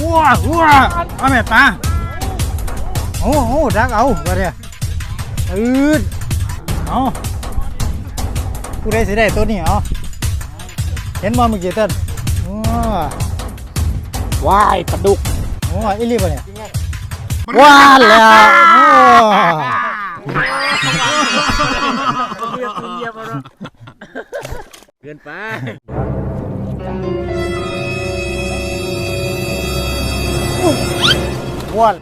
ว้าว้าเอาแม่ตาโอ้โหดักเอาก็เนี่ยอืดเอาผู้ใดสิได้ตัวนี้เอาเห็นบ่เมื่อกี้เต้นว้าว้ายปลาดุกโอ้อีหลีบ่เนี่ยว้าแล้วโอ้เกินไป ว้วน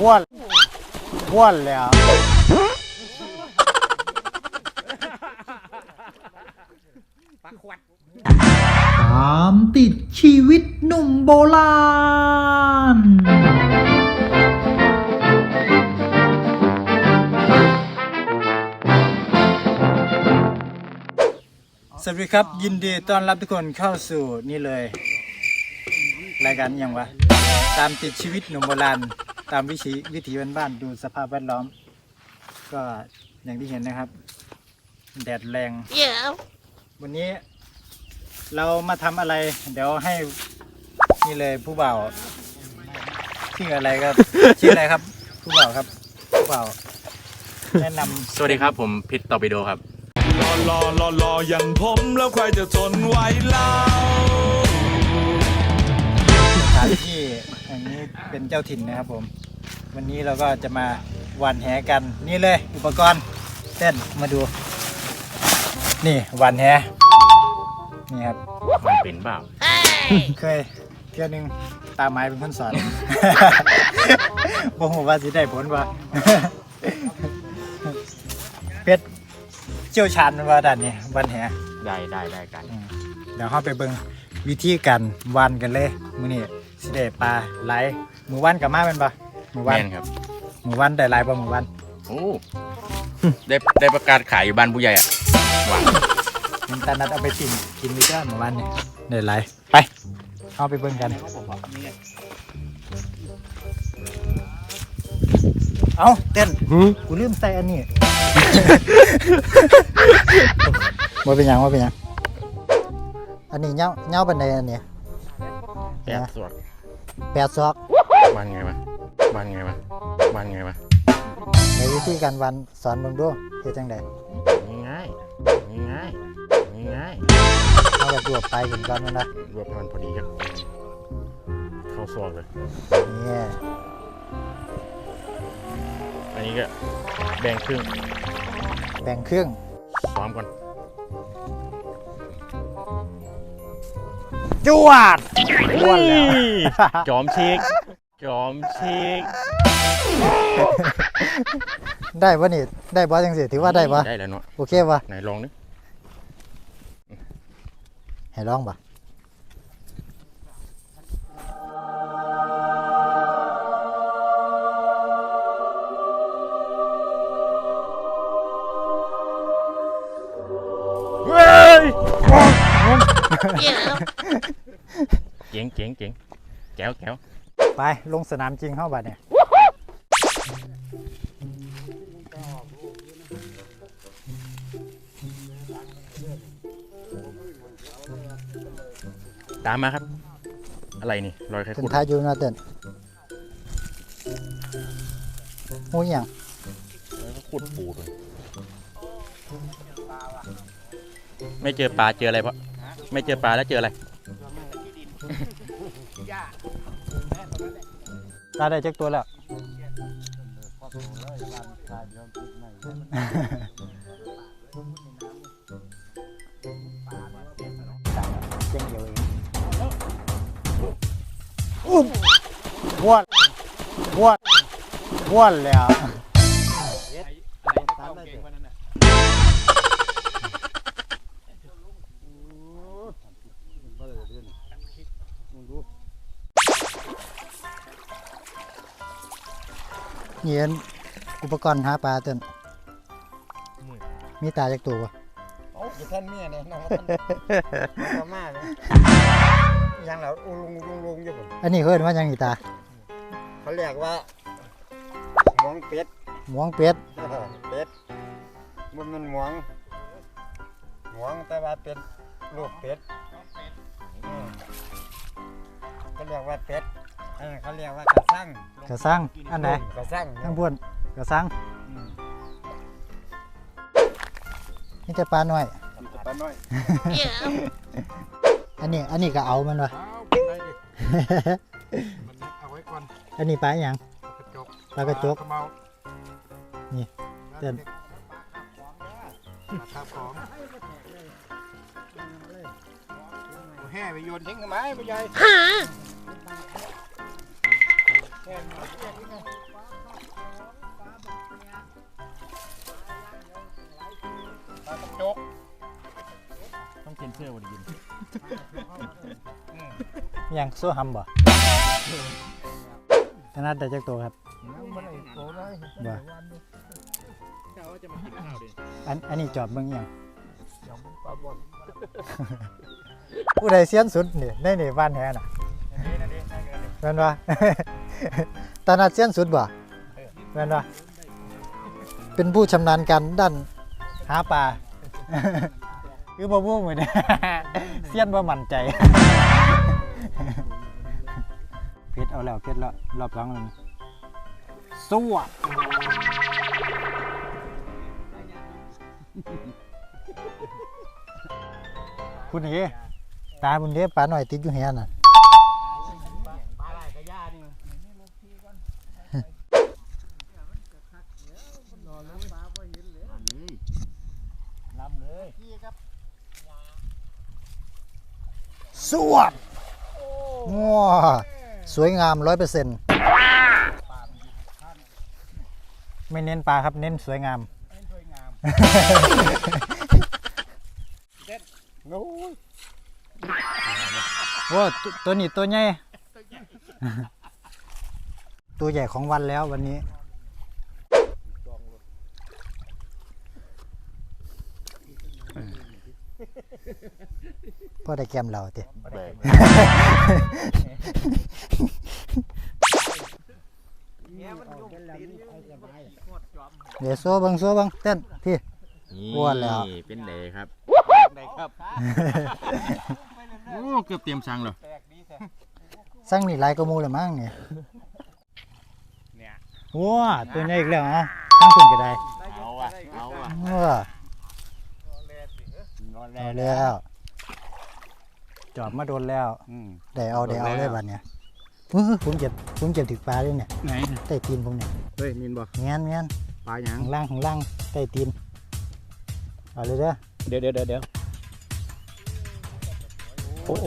ว้วนว้วนแล้ว ตามติดชีวิตหนุ่มโบราณ สวัสดีครับ ยินดีต้อนรับทุกคนเข้าสู่นี่เลย รายการอิหยังวะ ตามติดชีวิตหนุ่มโบราณตามวิถีวิถีบ้านๆดูสภาพแวดล้อม ก็อย่างที่เห็นนะครับ แดดแรงวันนี้เรามาทำอะไร เดี๋ยวให้นี่เลยผู้บ่าวชื่ออะไรครับ ชื่ออะไรครับ ผู้บ่าวครับ ผู้บ่าวแนะนำสวัสดีครับผมพิษตอร์ปิโดครับ รอรอรอรออย่างผมแล้วใครจะทนไหวเล่า แห่งนี้เป็นเจ้าถิ่นนะครับผม วันนี้เราก็จะมาหวันแหกันนี่เลย อุปกรณ์เต้นมาดู นี่หวันแหนี่ครับ มันเป็นเปล่าเคยเที่ยวหนึงตาไม้เป็นคนสอน บ่ฮู้ว่าสิได้ผลบ่ เป็ดเชี่ยวชาญว่าด้านนี้วันแห ได้ได้ได้กันอืมเดี๋ยวเราไปเบิ่งวิธีการวันกันเลยมื้อนี้ สิได้ปลาไหลายมือวันกับมาเป็นปะมือวันแม่นครับ มือวันได้หลายบ่มือวันโอ้ ได้ได้ประกาศขายอยู่บ้านผู้ใหญ่อะว้าวมันตานัดเอาไปกินกินมีเด้อมือวันนี่ได้หลายไปเอาไปเบิ่งกัน เอาเต้นกูลืมใส่อันนี้ ว่าเป็นหยังว่าเป็นหยังอันนี้เงาเงาบันไดอันนี้ แปดสวด แปดซอกวันไงวะวันไงวะวันไงวะในวิธีการวันสอนเบิ่งดูเฮ็ดจังไดง่ายง่ายง่ายเอาแบบรวบไปขึ้นก่อนมันนะรวบให้มันพอดีครับเข้าซอกเลยนี่อันนี้ก็แบ่งครึ่งแบ่งครึ่งซ้อมก่อน จวดอ้วนแล้วจอมเช็คจอมเช็คได้ปะนี่ ได้บ่จังสิถือว่าได้ปะได้แล้วเนาะโอเคปะไหนลองดิให้ลองปะเฮ้ย เจ๋งเจ๋งเจ๋งแก้วแก้วไปลงสนามจริงเข้าบัดเนี่ยตามมาครับ อะไรนี่รอยใครเป็นขุดท้ายอยู่นะเต้นหูยหยังแล้วก็ขุดปูด้วยไม่เจอปลาเจออะไรเพราะไม่เจอปลาแล้วเจออะไร ตาได้จักตัวแล้ว เจ๋งเดียวเองอุ้มวดวดวแล้วเย็นอุปกรณ์หาปลาเต้นมีตาจากตัววะโอ้ยท่านเมียเนี่ยน้องท่านน้องมากเลยยังแล้วลุงลุงลุงอยู่ผมอันนี้เขาเรียกว่าหยังอีตา เขาเรียกว่าหมวงเป็ดหมวงเป็ดเป็ดมันมันหมวงหมวงแต่ว่าเป็นลูกเป็ดอืมก็เรียกว่าเป็ด อันนั้นเขาเรียกว่ากระสังกระซังอันไหนกระสังทั้งบวนกระซังอืมนี่จะปลาหน่อย ปลาน้อยอันนี้อันนี้ก็เอามันวะได้ดิมันเอาไว้ก่อนอันนี้ปลาอหย่าง กระจกปลากระจกเมานี่เต้นมาทับของแห่ไปโยนทิ้งทำไมไม่ใหญ่ ปลากระจกต้องเซ็นเซอร์วันยินอหย่างโซ่ฮัมบ่ขนาดได้จักตัวครับมันไอ้โตเลยบ่เจ้าจะมากินข้าวดิอันอันนี้จอบเบิ่งอหย่างเดี๋ยวมันปลาบอลผู้ใดเซียนสุดนี่ในนี่บ้านแฮน่ะนี่นะ ดินั่นเนตานัดเซียนสุดบ่แม่นบ่เป็นผู้ชำนาญการด้านหาปลา คือบ่บ่เหมือนเซียนบ่มั่นใจเพชรเอาแล้วเพชรแล้วรอบสองแล้วสวะคุณเอ๋ตาบุญเด้ปลาหน่อยติดอยู่เฮียน่ะ ปลาไหลกระยานี่ ลำเลย สวดง้อสวยงามร้อยเปอร์เซ็นต์ไม่เน้นปลาครับเน้นสวยงาม สวยงามโอ้ยโอ้ตัวตัวนี้ตัวใหญ่ตัวใหญ่ของวันแล้ววันนี้ พ่อได้แกมเราติเนี่ยมันยุ่งตีนไอ้สบาย เดี๋ยวโซ่เบังโซ่เบังเต้นพี่ อ้วนแล้ว นี่เป็นเลยครับได้ครับโอ้เกือบเตรียมสั่งเลยแตกดีแท้สั่งนี่หลายกว่าหมูเลยมั้งเนี่ยเนี่ยว้าตัวใหญ่อีกแล้วอะตั้งคุณก็ได้เอาอะเอาอะว้าแลสิเออเอาแล้ว จอบมาโดนแล้วอืม ได้เอาได้เอาโดนแล้เลวยบัดเนี่ยอื้อผมเจ็บผมเจ็บถึกปลาด้วยเนี่ยไหนใต้ตีนผมเนี่ยเฮ้ยมินบ่เงี้ยนเงี้ยนปลาหยังข้างล่างข้างล่างใต้ตีนเอาเลยเด้อ เดี๋ยวเดี๋ยวเดี๋ยวเดี๋ยว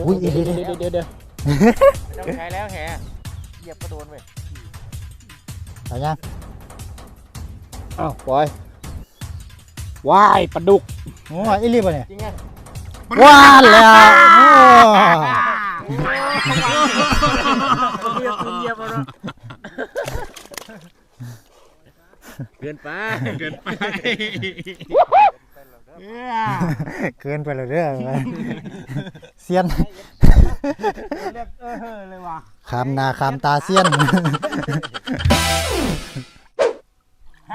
อุ้ยเดี๋ยวเดี๋ยวเดี๋ยวเดี๋ยวเดี๋ยวต้องใช้แล้วแหเหยียบกระโดนไปเอายังอ้าวปล่อยว้ายปลาดุกโอ้ยอีรีบอะเนี่ยจริงไง ว้าแล้วโอ้เกินไปเกินไปเกินไปเลยเด้อเซียนเลยว่ะขามนาขามตาเซียน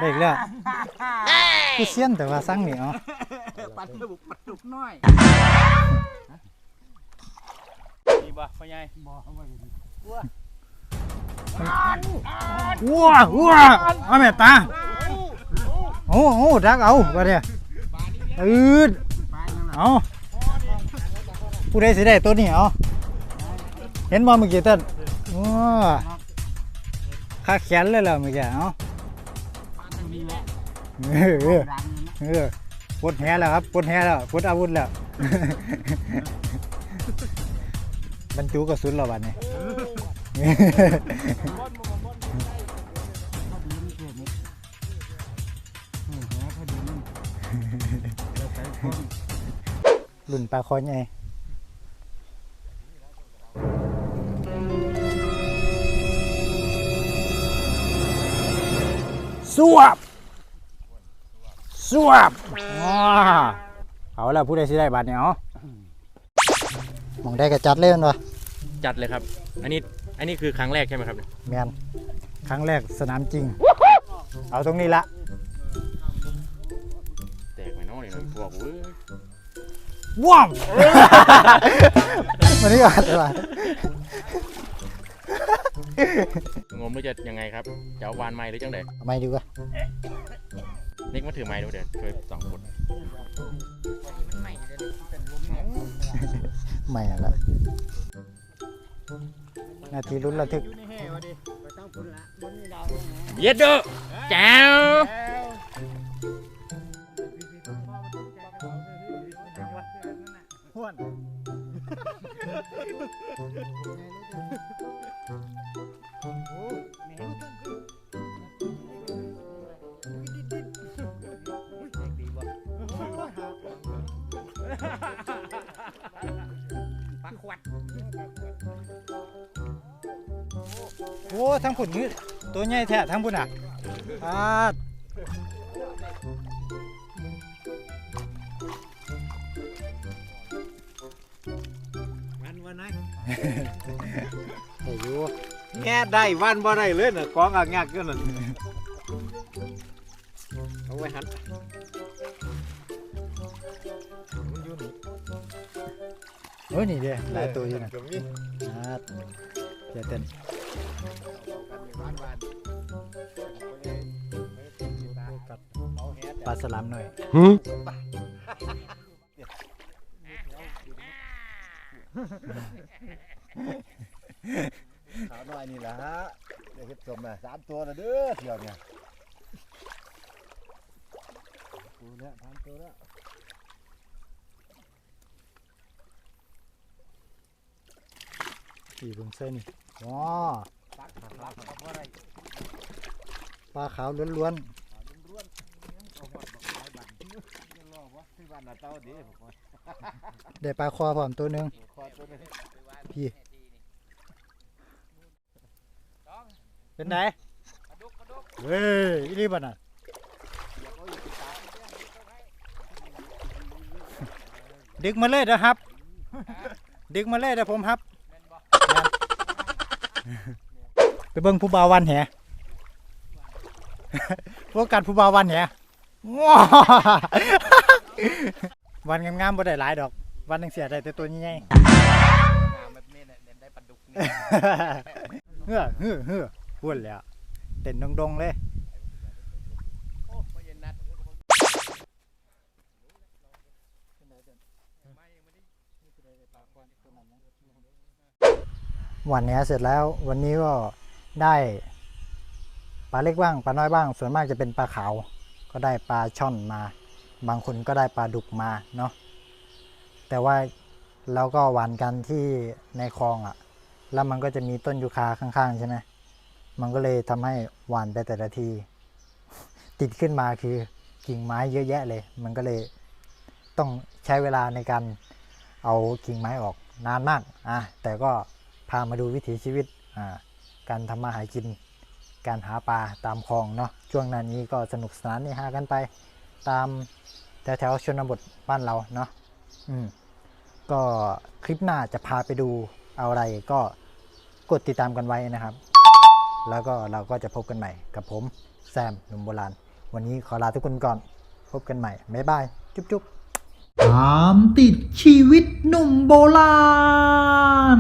เด็กแล้วคือเซียนแต่ว่าสั่งนี่อ๋อ ปัดดุกปัดดุกน้อยนี่บ่พ่อใหญ่บ่เอาไว้ว้าว้าเอาแม่ตาโอ้โหดักเอาว่าเดี๋ยวอืดปลานั่นน่ะเอาผู้ใดสิได้ตัวนี้เอาเห็นบ่เมื่อกี้เต้นว้าขาแขนเลยล่ะเมื่อกี้เอาปลาทางนี้แหละเออเออ ดังเลยนะเออปลดแหแล้วครับปลดแหแล้วปลดอาวุธแล้วบรรจุกระสุนแล้วบัดนี้ รุ่นปลาคอใหญ่สวบ สวบว้าเอาละผู้ใดสิได้บาทเนี่ยเอามองได้กระจัดเลยแมันวะจัดเลยครับ อันนี้ อันนี้คือครั้งแรกใช่ไหมครับเนี่ยแมนครั้งแรกสนามจริง เอาตรงนี้ละแตกไหมเน้องนี่น้องพวกเว้ยว้าวมันนี่ก่อนเลยว่ะงมหรือจะยังไงครับ จะเอาวานไม้หรือจังไดเอาไม่ดีกว่า นิกมาถือไม้ดูเดี๋ยวช่วยสองคนไม่อะละนาทีลุ้นระทึกอยู่ในแห่วะดิไปตั้งพุ่นละมันมีดาวเย็ดเด้อแจ้วห้วนปัก โอ้ทั้งผุนนี่ตัวใหญ่แท้ทั้งผุนอะอาดวันวันนั้นได้อยู่แง่ได้วันบ่ได้เลยน่ะกองอักงักกันนั่นเอาไว้หันมันอยู่นี่โอ้ยนี่เด้หลายตัวอยู่นะก็มีอาดเดี๋ยวเต้นวันวัน ปลาสลามหน่อยขาวน้อยนี่แหละฮะเดี๋ยวเห็ดสมนะสามตัวนะเด้อเที่ยวเนี่ยตัวเนี้ยสามตัวแล้วสี่เบิ่งเส้นนี่ว้า ปลาขาวล้วนที่บ้านนาเต้าดีผมว่าๆได้ปลาคอพร้อมตัวหนึงคอตัวนี้พี่เป็นไงเฮ้ยอีนี่บ่น่ะดึกมาเลยนะครับ ดึกมาเลยเดี๋ยวผมครับไป เบิ่งผู้บ่าววันแหพวกกันผู้บ่าววันแหว้าวันงามๆบ่ได้หลายดอก วันหนึงเสียได้แต่ตัวใหญ่ๆแบบนี้เนี่ยได้ปลาดุกเฮือเฮือเฮือพูดแล้วเต้นดงๆเลย โอ้พ่อเย็นนัดวันนี้เสร็จแล้ว วันนี้ก็ ได้ปลาเล็กบ้างปลาน้อยบ้าง ส่วนมากจะเป็นปลาขาว ก็ได้ปลาช่อนมา บางคนก็ได้ปลาดุกมาเนาะแต่ว่าเราก็หวานกันที่ในคลองอะ่ะ แล้วมันก็จะมีต้นยูคาข้างๆใช่ไหมมันก็เลยทำให้หวานไปแต่ละที ติดขึ้นมาคือกิ่งไม้เยอะแยะเลย มันก็เลยต้องใช้เวลาในการเอากิ่งไม้ออกนานมากอะแต่ก็พามาดูวิถีชีวิตอ่า การทำมาหากิน การหาปลาตามคลองเนาะช่วงนั้นนี้ก็สนุกสนานนี่หากันไป ตามแถวๆชนบทบ้านเราเนาะอืมก็คลิปหน้าจะพาไปดูเอาอะไรก็กดติดตามกันไว้นะครับ แล้วก็เราก็จะพบกันใหม่กับผมแซมหนุ่มโบราณ วันนี้ขอลาทุกคนก่อน พบกันใหม่ บ๊ายบาย จุ๊บจุ๊บตามติดชีวิตหนุ่มโบราณ